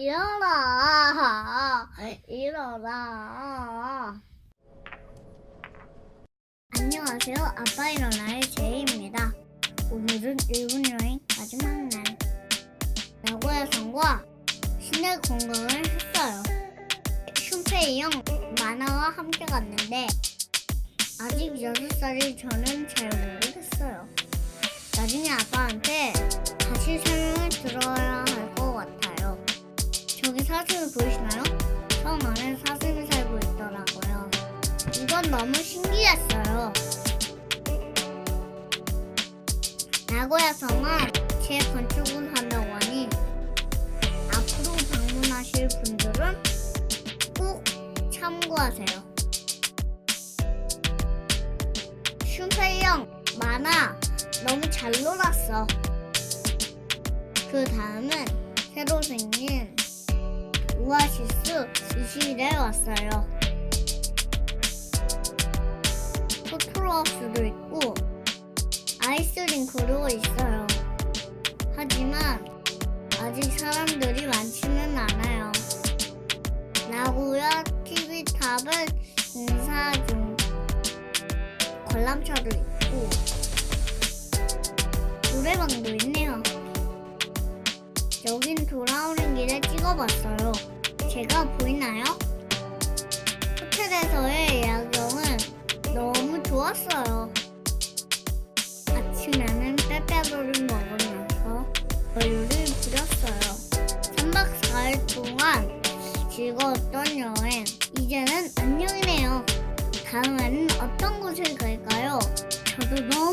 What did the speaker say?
일어나. 일어나. 안녕하세요. 아빠 일어나의 제이입니다. 오늘은 일본 여행 마지막 날. 야구의 성과 시내 관광을 했어요. 슈페이 형 만화와 함께 갔는데 아직 6살이 저는 잘 모르겠어요. 나중에 아빠한테 다시 설명을 들어야 사슴을 보이시나요? 섬 안에 사슴이 살고 있더라고요. 이건 너무 신기했어요. 나고야 섬은 재건축을 한다고 하니 앞으로 방문하실 분들은 꼭 참고하세요. 슈페이 형 만화 너무 잘 놀았어. 그 다음은 새로 생긴 오아시스 이실에 왔어요. 포토하우스도 있고 아이스링크도 있어요. 하지만 아직 사람들이 많지는 않아요. 나고야 TV탑은 공사 중 관람차도 있고 노래방도 있네요. 여긴 돌아오는 길에 찍어봤어요. 제가 보이나요? 호텔에서의 야경은 너무 좋았어요. 아침에는 빼빼로를 먹으면서 여유를 부렸어요. 3박 4일 동안 즐거웠던 여행. 이제는 안녕이네요. 다음에는 어떤 곳을 갈까요? 저도 너무